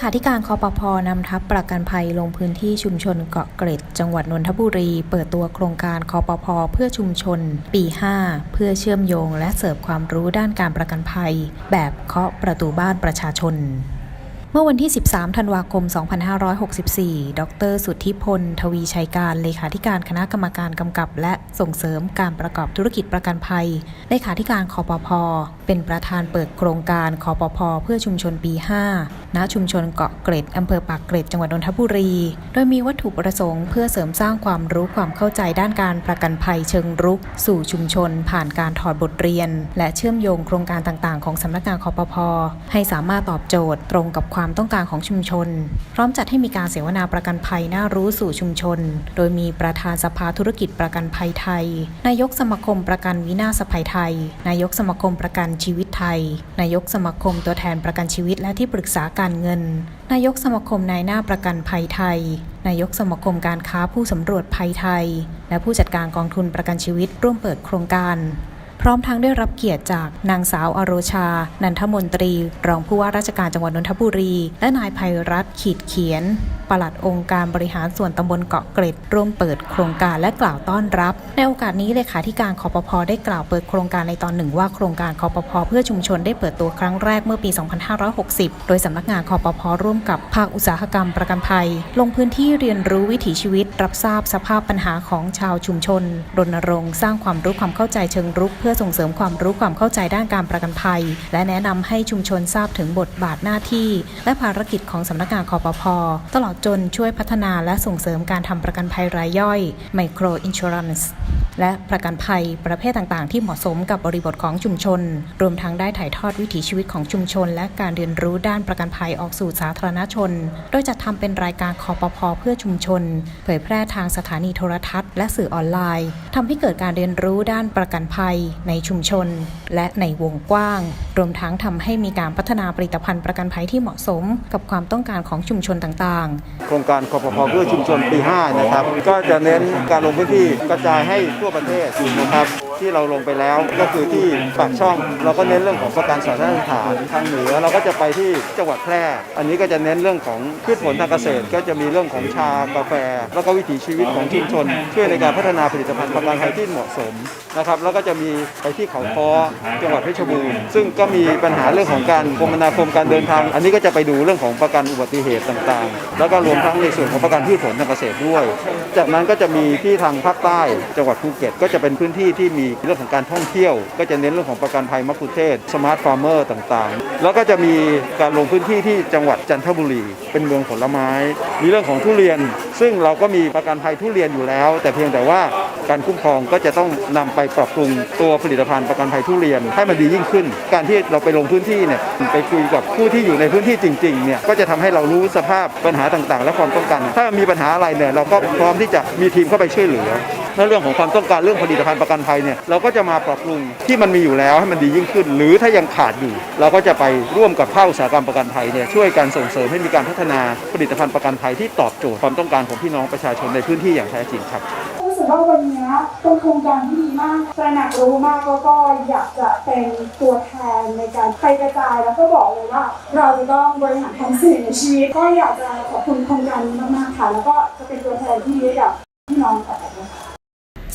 ขาธิการคอปพนำทัพประกันภัยลงพื้นที่ชุมชนเกาะเกร็ด จังหวัดนนทบุรี เปิดตัวโครงการคอปพเพื่อชุมชน ปี 5 เพื่อเชื่อมโยงและเสิร์ฟความรู้ด้านการประกันภัย แบบเคาะประตูบ้านประชาชน เมื่อวันที่ 13 ธันวาคม 2564 ดร สุทธิพล ทวีชัยการ เลขาธิการคณะกรรมการกำกับ และส่งเสริมการประกอบธุรกิจประกันภัย เลขาธิการคอปพเป็นประธานเปิดโครงการคอปพเพื่อชุมชนปี 5 ณ ชุมชนเกาะเกร็ดอำเภอปากเกร็ด จังหวัดนนทบุรี โดยมีวัตถุประสงค์เพื่อเสริมสร้างความรู้ความเข้าใจด้านการประกันภัยเชิงรุก สู่ชุมชน ผ่านการถอดบทเรียน และเชื่อมโยงโครงการต่างๆ ของสำนักงานคอปพให้สามารถตอบโจทย์ตรงกับความต้องการของชุมชน พร้อมจัดให้มีการเสวนาประกันภัยน่ารู้สู่ชุมชน โดยมีประธานสภาธุรกิจประกันภัยไทย นายกสมาคมประกันวินาศภัยไทย นายกสมาคมประกันชีวิตไทย นายกสมาคมตัวแทนประกันชีวิตและที่ปรึกษาการเงิน นายกสมาคมนายหน้าประกันภัยไทย นายกสมาคมการค้าผู้สำรวจภัยไทย และผู้จัดการกองทุนประกันชีวิตร่วมเปิดโครงการ พร้อมทั้งได้รับเกียรติจากนางสาวอโรชา นันทมนตรี รองผู้ว่าราชการจังหวัดนนทบุรี และนายภัยรัตน์ขีดเขียน ปลัดองค์การบริหารส่วนตำบลเกาะเกร็ด ร่วมเปิดโครงการและกล่าวต้อนรับ ในโอกาสนี้เลขาธิการคอปพได้กล่าวเปิดโครงการในตอนหนึ่งว่าโครงการคอปพเพื่อชุมชนได้เปิดตัวครั้งแรกเมื่อปี 2560 โดยสำนักงานคอปพร่วมกับภาคอุตสาหกรรมประกันภัย ลงพื้นที่เรียนรู้วิถีชีวิต รับทราบสภาพปัญหาของชาวชุมชน รณรงค์สร้างความรู้ความเข้าใจเชิงรุก เพื่อส่งเสริมความรู้ความเข้าใจด้านการประกันภัย และแนะนำให้ชุมชนทราบถึงบทบาทหน้าที่ และภารกิจของสำนักงานคอปพตลอดจนช่วยพัฒนาและส่งเสริมการทำประกันภัยรายย่อย Micro Insurance และประกันภัยประเภทต่างๆ ที่เหมาะสมกับบริบทของชุมชน รวมทั้งได้ถ่ายทอดวิถีชีวิตของชุมชน และการเรียนรู้ด้านประกันภัยออกสู่สาธารณชน โดยจัดทำเป็นรายการคอปพอเพื่อชุมชน เผยแพร่ทางสถานีโทรทัศน์และสื่อออนไลน์ทำให้เกิดการเรียนรู้ด้านประกันภัยในชุมชน และในวงกว้าง รวมทั้งทำให้มีการพัฒนาผลิตภัณฑ์ประกันภัยที่เหมาะสม กับความต้องการของชุมชนต่างๆ โครงการคอปพอเพื่อชุมชนปี5นะครับก็จะเน้นการลงพื้นที่กระจายให้ทั่วประเทศนะครับ ที่เราลงไปแล้วก็คือที่ปากช่อง เราก็เน้นเรื่องของประกันสาธารณสุขทางเหนือเราก็จะไปที่จังหวัดแพร่ อันนี้ก็จะเน้นเรื่องของพืชผลทางเกษตร ก็จะมีเรื่องของชากาแฟ แล้วก็วิถีชีวิตของชุมชน ช่วยในการพัฒนาผลิตภัณฑ์ประกันภัยที่เหมาะสมนะครับแล้วก็จะมีไปที่เขาคอจังหวัดเพชรบูรณ์ซึ่งก็มีปัญหาเรื่องของการคมนาคมการเดินทาง อันนี้ก็จะไปดูเรื่องของประกันอุบัติเหตุต่างๆ แล้วก็รวมทั้งในส่วนของประกันพืชผลทางเกษตรด้วย จากนั้นก็จะมีที่ทางภาคใต้จังหวัดภูเก็ตก็จะเป็นพื้นที่ที่มีเรื่องของการท่องเที่ยว ก็จะเน้นเรื่องของประกันภัยมักคุเทศสมาร์ทฟาร์มเมอร์ต่างๆ แล้วก็จะมีการลงพื้นที่ที่จังหวัดจันทบุรี เป็นเมืองผลไม้ มีเรื่องของทุเรียนซึ่งเราก็มีประกันภัยทุเรียนอยู่แล้ว แต่เพียงแต่ว่าการคุ้มครองก็จะต้องนำไปปรับปรุงตัวผลิตภัณฑ์ประกันภัยทุเรียนให้มันดียิ่งขึ้น การที่เราไปลงพื้นที่เนี่ยไปคุยกับผู้ที่อยู่ในพื้นที่จริงๆเนี่ยก็จะทำให้เรารู้สภาพปัญหาต่างๆ และความต้องการ ถ้ามีปัญหาอะไรเนี่ยเราก็พร้อมที่จะมีทีมเข้าไปช่วยเหลือในเรื่องของความต้องการเรื่องผลิตภัณฑ์ประกันภัยเนี่ยเราก็จะมาปรับปรุงที่มันมีอยู่แล้วให้มันดียิ่งขึ้น หรือถ้ายังขาดอยู่ เราก็จะไปร่วมกับภาคอุตสาหกรรมประกันภัยเนี่ยช่วยกันส่งเสริมให้มีการพัฒนาผลิตภัณฑ์ประกันภัยที่ตอบโจทย์ความต้องการของพี่น้องประชาชนในพื้นที่อย่างแท้จริงครับรู้สึกว่าวันนี้เป็นโครงการที่ดีมากตระหนักรู้มากแล้วก็อยากจะเป็นตัวแทนในการไปกระจายแล้วก็บอกเลยว่า เราจะต้องบริหารความเสี่ยงในชีวิต ก็อยากจะขอบคุณโครงการนี้มากๆค่ะแล้วก็จะเป็นตัวแทนที่ดีให้กับพี่น้องต่อไปด้วยค่ะ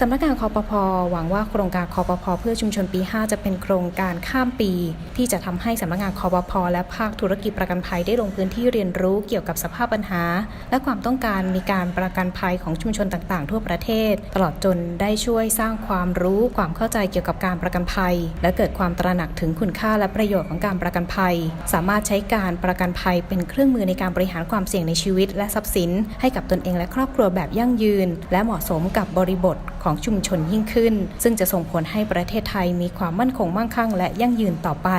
สำนักงานคอปพหวังว่าโครงการคอปพเพื่อชุมชนปี 5 จะเป็นโครงการข้ามปี ที่จะทำให้สำนักงานคอปพและภาคธุรกิจประกันภัยได้ลงพื้นที่เรียนรู้เกี่ยวกับสภาพปัญหา และความต้องการในการประกันภัยของชุมชนต่างๆ ทั่วประเทศ ตลอดจนได้ช่วยสร้างความรู้ความเข้าใจเกี่ยวกับการประกันภัย และเกิดความตระหนักถึงคุณค่าและประโยชน์ของการประกันภัย สามารถใช้การประกันภัยเป็นเครื่องมือในการบริหารความเสี่ยงในชีวิต และทรัพย์สิน ให้กับตนเองและครอบครัวแบบยั่งยืน และเหมาะสมกับบริบท ของชุมชนยิ่งขึ้น ซึ่งจะส่งผลให้ประเทศไทยมีความมั่นคงมั่งคั่งและยั่งยืนต่อไป